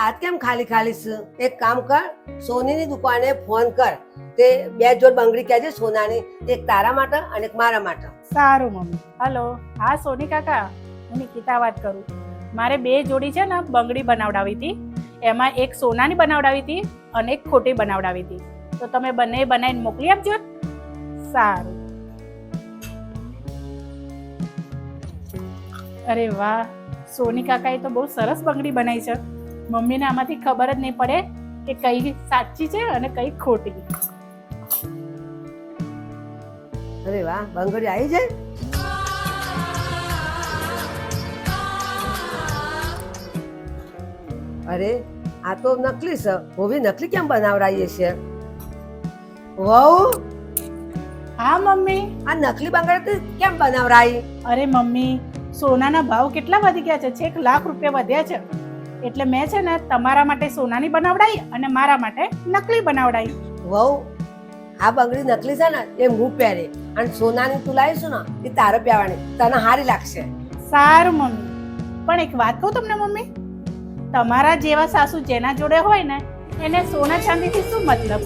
હાથ કેમ ખાલી ખાલી છે એક કામ કર, સોનીની દુકાને ફોન કર. તે બે જોડ બંગડી કહેજે, સોનાની. એક તારા માટે અને એક મારા માટે. સારું, મમ્મી. હલો. હા, સોની કાકા, હું નિકિતા વાત કરું. મારે બે જોડી છે ને, બંગડી બનાવડાવી હતી. એમાં એક સોનાની બનાવડાવી હતી અને એક ખોટી બનાવડાવી હતી. તો તમે બંને બનાવીને મોકલી આપજો સારું. અરે વાહ. સોની કાકાએ તો બહુ સરસ બંગડી બનાવી છે. મમ્મીને આમાંથી ખબર જ નહીં પડે કે કઈ સાચી છે અને કઈ ખોટી. અરે વાહ બંગડી આવી જાય અરે આ તો નકલી છે હોવી નકલી કેમ બનાવડાવીએ છે? વહુ? હા મમ્મી. આ નકલી બંગડી કેમ બનાવડાવી અરે મમ્મી સોનાના ભાવ કેટલા વધી ગયા છે? છેક લાખ રૂપિયા વધ્યા છે. એટલે મેં છે ને તમારા માટે સોનાની બનાવડાઈ અને મારા માટે નકલી બનાવડાવી વહુ આ બંગડી નકલી છે ને એ હું પહેરે. અને સોનાની તું લાવીશું ને એ તારે પહેરવાની તને હારી લાગશે. સારું મમ્મી. પણ એક વાત કહું તમને મમ્મી? તમારા જેવા સાસુ જેના જોડે હોય ને એને સોના ચાંદીથી શું મતલબ?